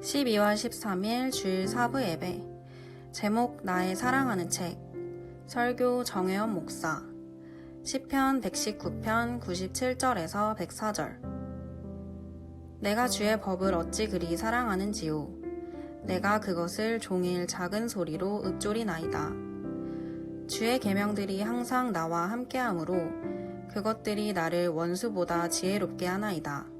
12월 13일 주일 사부 예배. 제목 나의 사랑하는 책. 설교 정혜원 목사. 시편 119편 97절에서 104절. 내가 주의 법을 어찌 그리 사랑하는지요? 내가 그것을 종일 작은 소리로 읊조리나이다. 주의 계명들이 항상 나와 함께하므로 그것들이 나를 원수보다 지혜롭게 하나이다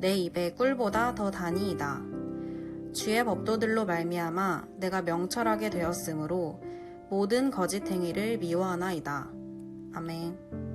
내 입에 꿀보다 더 다니이다. 주의 법도들로 말미암아 내가 명철하게 되었으므로 모든 거짓 행위를 미워하나이다. 아멘.